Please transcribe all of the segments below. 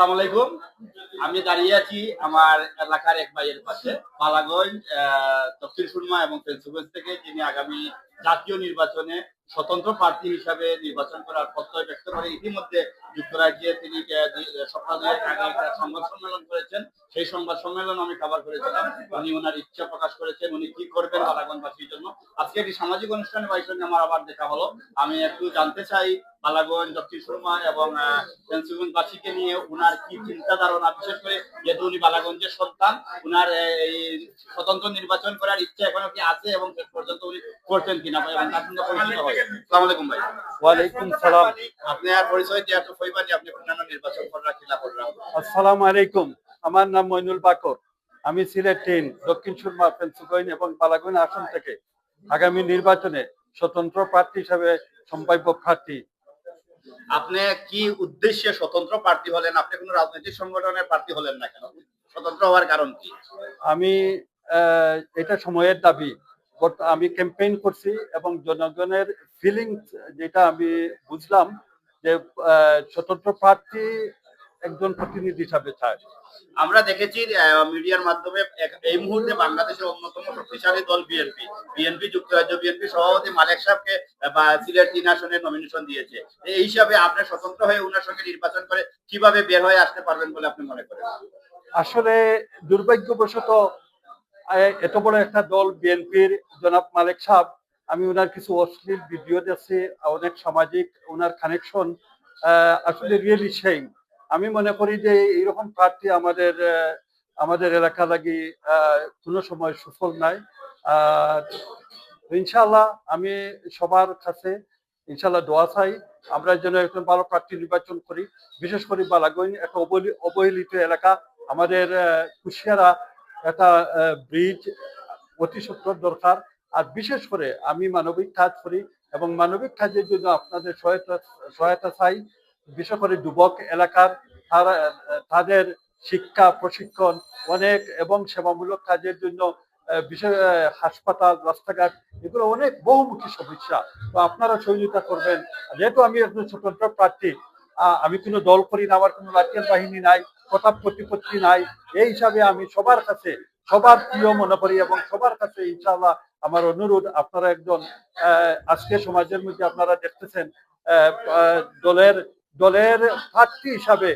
আসসালামু আলাইকুম। আমি দাঁড়িয়ে আছি আমার এলাকার এক ভাইয়ের পাশে আহ, দক্ষিণ সুরমা এবং পেন্সিলগঞ্জ থেকে যিনি আগামী জাতীয় নির্বাচনে স্বতন্ত্র প্রার্থী হিসাবে নির্বাচন করার প্রত্যয় ব্যক্ত করে ইতিমধ্যে যুক্তরাজ্যে তিনি সংবাদ সম্মেলন করেছেন। সেই সংবাদ সম্মেলন আমি কভার করেছিলাম। উনি ওনার ইচ্ছা প্রকাশ করেছেন। উনি কি করবেন বালাগঞ্জবাসীর জন্য? আজকে একটি সামাজিক অনুষ্ঠানে ভাইয়ের সঙ্গে আমার আবার দেখা হলো। আমি একটু জানতে চাই বালাগঞ্জ দক্ষিণ সুরমা এবং পেন্সিলগঞ্জবাসীকে নিয়ে উনার কি চিন্তা ধারণা বিশেষ করে যেহেতু উনি বালাগঞ্জের সন্তান, উনার এই স্বতন্ত্র নির্বাচন করার ইচ্ছা এখনও কি আছে এবং শেষ পর্যন্ত উনি করছেন কিনা ভাই এবং তার সঙ্গে পরিচিত হয় আসসালামু আলাইকুম। ভাই। ওয়ালাইকুম সালাম। আপনার পরিচয় দিয়ে একটু কইবানি আপনি অন্যান্য নির্বাচন করার কিলা করলাম আসসালামু আলাইকুম। আমার নাম মইনুল বাকর। আমি সিলেট তিন দক্ষিণ সুরমা পেন্সিলগঞ্জ এবং পালাগঞ্জ আসন থেকে আগামী নির্বাচনে স্বতন্ত্র প্রার্থী হিসাবে সম্ভাব্য প্রার্থী। আপনি কি উদ্দেশ্যে স্বতন্ত্র প্রার্থী হলেন? আপনি কোনো রাজনৈতিক সংগঠনের প্রার্থী হলেন না কেন? স্বতন্ত্র হওয়ার কারণ কি? আমি আহ, এটা সময়ের দাবি। আমি ক্যাম্পেইন করছি এবং জনগণের ফিলিংস যেটা আমি বুঝলাম যে স্বতন্ত্র প্রার্থী একজন প্রতিনিধি হিসাবে চায়। আমরা দেখেছি মিডিয়ার মাধ্যমে এই মুহূর্তে বাংলাদেশের অন্যতম শক্তিশালী দল বিএনপি বিএনপি যুক্তরাজ্য বিএনপি সভাপতি মালেক সাহেবকে বা সিলেট তিন আসনে নমিনেশন দিয়েছে। এই হিসাবে আপনি স্বতন্ত্র হয়ে ওনার সঙ্গে নির্বাচন করে কীভাবে বের হয়ে আসতে পারবেন বলে আপনি মনে করেন? আসলে দুর্ভাগ্যবশত এত বড় একটা দল বিএনপির জনাব মালিক সাহেব, আমি ওনার কিছু অশ্লীল ভিডিও দেখছি, অনেক সামাজিক, ওনার কানেকশন আসলে রিয়েলি সেই আমি মনে করি যে এইরকম প্রার্থী আমাদের আমাদের এলাকা লাগি কোনো সময় সুফল নাই। আর ইনশাল্লাহ আমি সবার কাছে ইনশাল্লাহ দোয়া চাই, আমরা যেন একজন ভালো প্রার্থী নির্বাচন করি। বিশেষ করে বালাগঞ্জ, একটা অবহেলি- অবহেলিত এলাকা। আমাদের কুশিয়ারা একটা ব্রিজ অতি সত্তর দরকার। আর বিশেষ করে আমি মানবিক কাজ করি এবং মানবিক কাজের জন্য আপনাদের সহায়তা সহায়তা চাই। বিশেষ করে যুবক এলাকার, তারা তাদের শিক্ষা, প্রশিক্ষণ অনেক এবং সেবামূলক কাজের জন্য বিশেষ হাসপাতাল, রাস্তাঘাট, এগুলো অনেক বহুমুখী সমস্যা। তো আপনারা সহযোগিতা করবেন। যেহেতু আমি একজন স্বতন্ত্র প্রার্থী আমি কোনো দল করি না, আমার কোনো রাজ্যের বাহিনী নাই প্রতাপ প্রতিপত্তি নাই। এই হিসাবে আমি সবার কাছে, সবার প্রিয় মনে করি এবং সবার কাছে ইনশাআল্লাহ আমার অনুরোধ, আপনারা একজন আজকে সমাজের মধ্যে আপনারা দেখতেছেন দলের দলের প্রার্থী হিসাবে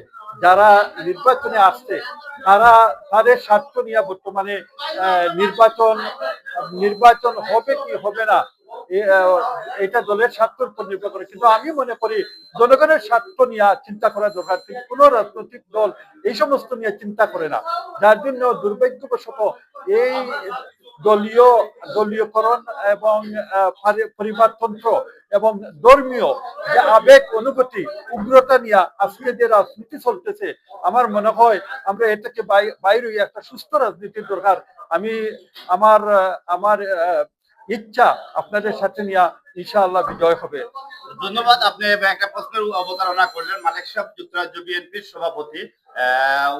যারা নির্বাচনে আসছে, তারা তাদের স্বার্থ নিয়ে বর্তমানে নির্বাচন নির্বাচন হবে কি হবে না এটা দলের স্বার্থের উপর নির্ভর করে। কিন্তু আমি মনে করি, জনগণের স্বার্থ নিয়ে চিন্তা করা দরকার। কোন রাজনৈতিক দল এই সমস্ত নিয়ে চিন্তা করে না। যার জন্য দুর্ভাগ্যবশত এই দলীয়, দলীয়করণ এবং পরিবারতন্ত্র এবং ধর্মীয় যে আবেগ, অনুভূতি, উগ্রতা নিয়ে আজকে যে রাজনীতি চলতেছে, আমার মনে হয় আমরা এটাকে বাই- বাইরে একটা সুস্থ রাজনীতির দরকার। আমি আমার আমার ইচ্ছা আপনাদের সাথে নিয়ে ইনশাআল্লাহ বিজয় হবে। ধন্যবাদ আপনি একটা প্রশ্নের অবতারণা করলেন। মালিক সাহেব যুক্তরাজ্য বিএনপির সভাপতি।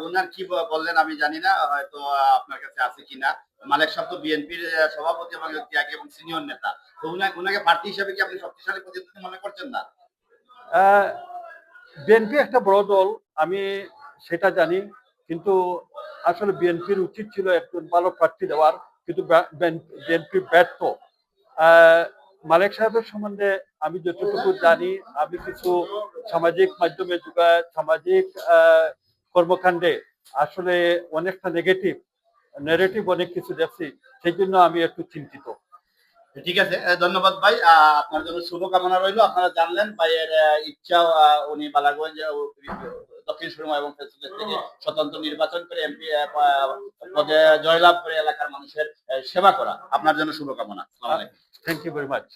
ওনার কি বললেন আমি জানি না হয়তো আপনার কাছে আছে কিনা। মালিক সাহেব তো বিএনপির সভাপতি এবং ত্যাগী এবং সিনিয়র নেতা। তো উনাকে উনাকে প্রার্থী হিসেবে কি আপনি শক্তিশালী প্রতিদ্বন্দ্বী মনে করছেন না? বিএনপি একটা বড় দল আমি সেটা জানি। কিন্তু আসলে বিএনপির উচিত ছিল একজন ভালো প্রার্থী দেওয়ার। কিন্তু বিএনপি ব্যর্থ মালিক সাহেবের সম্বন্ধে আমি যতটুকু জানি, আমি কিছু সামাজিক মাধ্যমে সামাজিক কর্মকাণ্ডে আসলে অনেকটা নেগেটিভ নেগেটিভ অনেক কিছু দেখছি, সেই জন্য আমি একটু চিন্তিত। ঠিক আছে ধন্যবাদ ভাই। আপনার জন্য শুভকামনা রইল। আপনারা জানলেন ভাইয়ের ইচ্ছা উনি বালাগঞ্জ দক্ষিণ সুরমা এবং থেকে স্বতন্ত্র নির্বাচন করে এমপি পদে জয়লাভ করে এলাকার মানুষের সেবা করা। আপনার জন্য শুভকামনা। Thank you very much